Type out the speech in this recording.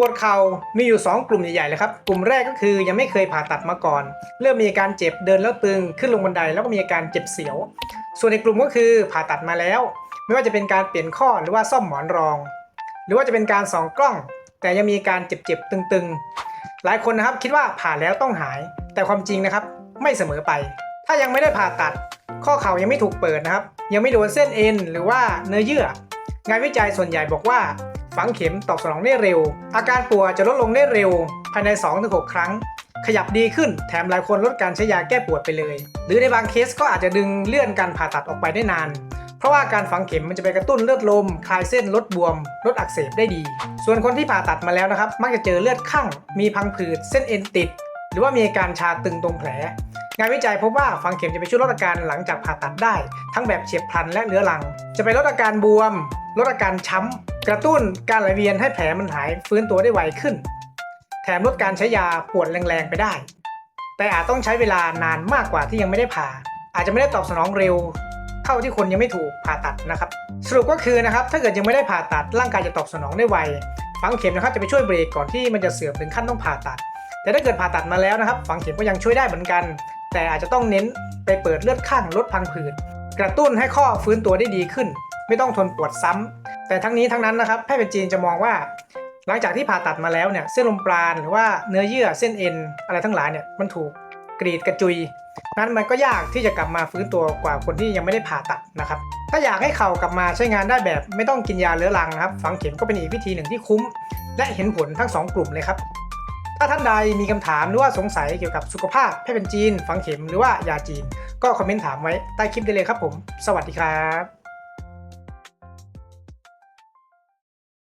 ปวดเข่ามีอยู่ 2 กลุ่มใหญ่ๆเลยครับ กลุ่มแรกก็คือยังไม่เคยผ่าตัดมาก่อน เริ่มมีอาการเจ็บเดินแล้วตึงขึ้นลงบันไดแล้วก็มีอาการเจ็บเสียว ส่วนในกลุ่มก็คือผ่าตัดมาแล้ว ไม่ว่าจะเป็นการเปลี่ยนข้อหรือว่าซ่อมหมอนรอง หรือว่าจะเป็นการส่องกล้อง แต่ยังมีการเจ็บๆตึงๆ หลายคนนะครับคิดว่าผ่าแล้วต้องหาย แต่ความจริงนะครับไม่เสมอไป ถ้ายังไม่ได้ผ่าตัด ข้อเข่ายังไม่ถูกเปิดนะครับ ยังไม่โดนเส้นเอ็นหรือว่าเนื้อเยื่อ งานวิจัยส่วนใหญ่บอกว่า ฝังเข็มตอบสนองได้เร็ว อาการปวดจะลดลงได้เร็ว ภายใน 2-6 ครั้ง ขยับดีขึ้นแถมหลายคนลดการใช้ยาแก้ปวดไปเลย หรือในบางเคสก็อาจจะดึงเลื่อนการผ่าตัดออกไปได้นานเพราะว่าการฝังเข็มมันจะไปกระตุ้นเลือดลม คลายเส้นลดบวม ลดอักเสบได้ดี ส่วนคนที่ผ่าตัดมาแล้วนะครับ มักจะเจอเลือดข้างมีพังผืด เส้นเอ็นติด หรือว่ามีอาการชาตึงตรงแผล งานวิจัยพบว่าฝังเข็มจะไปช่วยลดอาการหลังจากผ่าตัดได้ ทั้งแบบเฉียบพลันและเรื้อรัง จะไปลดอาการบวม ลดอาการช้ำ กระตุ้นการไหลเวียนให้แผลมันหายฟื้นตัวได้ไวขึ้น แถมลดการใช้ยาปวดแรงๆไปได้ แต่อาจต้องใช้เวลานานมากกว่าที่ยังไม่ได้ผ่า อาจจะไม่ได้ตอบสนองเร็วเท่าที่คนยังไม่ถูกผ่าตัดนะครับ สรุปก็คือนะครับถ้าเกิดยังไม่ได้ผ่าตัดร่างกายจะตอบสนองได้ไวฝังเข็มนะครับจะไปช่วยเบรกก่อนที่มันจะเสื่อมถึงขั้นต้องผ่าตัด แต่ถ้าเกิดผ่าตัดมาแล้วนะครับ ฝังเข็มก็ยังช่วยได้เหมือนกัน แต่อาจจะต้องเน้นไปเปิดเลือดข้างลดพังผืดกระตุ้นให้ข้อฟื้นตัวได้ดีขึ้น ไม่ต้องทนปวดซ้ำ แต่ทั้งนี้ทั้งนั้นนะครับแพทย์เป็นจีนจะมองว่า หลังจากที่ผ่าตัดมาแล้วเนี่ยเส้นลมปราณหรือว่าเนื้อเยื่อเส้นเอ็นอะไรทั้งหลายเนี่ยมันถูกกรีดกระจุยนั้นมันก็ยากที่จะกลับมาฟื้นตัวกว่าคนที่ยังไม่ได้ผ่าตัดนะครับ ถ้าอยากให้เข่ากลับมาใช้งานได้แบบไม่ต้องกินยาเรื้อรังนะครับ ฝังเข็มก็เป็นอีกวิธีหนึ่งที่คุ้ม และเห็นผลทั้งสองกลุ่มเลยครับ ถ้าท่านใดมีคำถามหรือว่าสงสัยเกี่ยวกับสุขภาพแพทย์เป็นจีน ฝังเข็มหรือว่ายาจีน ก็คอมเมนต์ถามไว้ใต้คลิปได้เลยครับผม สวัสดีครับ